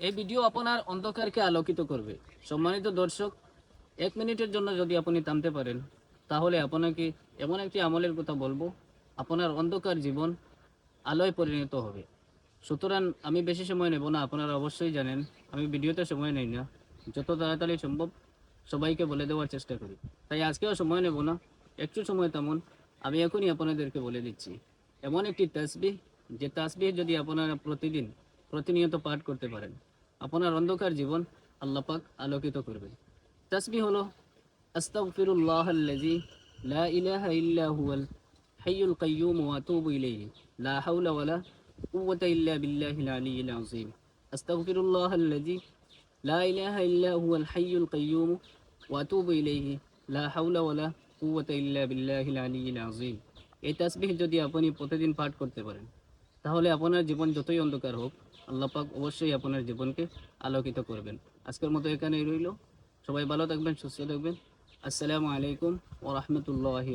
এই ভিডিও আপনার অন্ধকারকে আলোকিত করবে। সম্মানিত দর্শক, এক মিনিটের জন্য যদি আপনি থামতে পারেন, তাহলে আপনাকে এমন একটি আমলের কথা বলব। আপনার অন্ধকার জীবন আলোয় পরিণত হবে। সুতরাং আমি বেশি সময় নেব না, আপনারা অবশ্যই জানেন, আমি ভিডিওতে সময় নেই না। যত তাড়াতাড়ি সম্ভব সবাইকে বলে দেওয়ার চেষ্টা করি। তাই আজকেও সময় নেব না, একটু সময় তেমন আমি এখনই আপনাদেরকে বলে দিচ্ছি। এমন একটি তাসবিহ, যে তাসবিহ যদি আপনারা প্রতিদিন প্রতিনিয়ত পাঠ করতে পারেন আপনার অন্ধকার জীবন আল্লাহ পাক আলোকিত করবেন তাসবিহ হলো, আস্তাগফিরুল্লাহ লা ইলাহা ইল্লা হুয়াল হাইয়ুল কাইয়্যুম ওয়া আতুবু ইলাইহি। লা হাওলা ওয়ালা কুওয়াতা ইল্লা বিল্লাহিল আলিয়্যিল আযীম। আস্তাগফিরুল্লাহ আল্লাযী লা ইলাহা ইল্লা হুয়াল হাইয়ুল কাইয়্যুম ওয়া আতুবু ইলাইহি। লা হাওলা ওয়ালা কুওয়াতা ইল্লা বিল্লাহিল আলিয়্যিল আযীম। এই তাসবিহ যদি আপনি প্রতিদিন পাঠ করতে পারেন তাহলে আপনার জীবন যতই অন্ধকার হোক, আল্লাহ পাক অবশ্যই আপনার জীবনকে আলোকিত করবেন। আজকের মতো এখানেই রইল। সবাই ভালো থাকবেন, সুস্থ থাকবেন। আসসালামু আলাইকুম ও রহমতুল্লাহি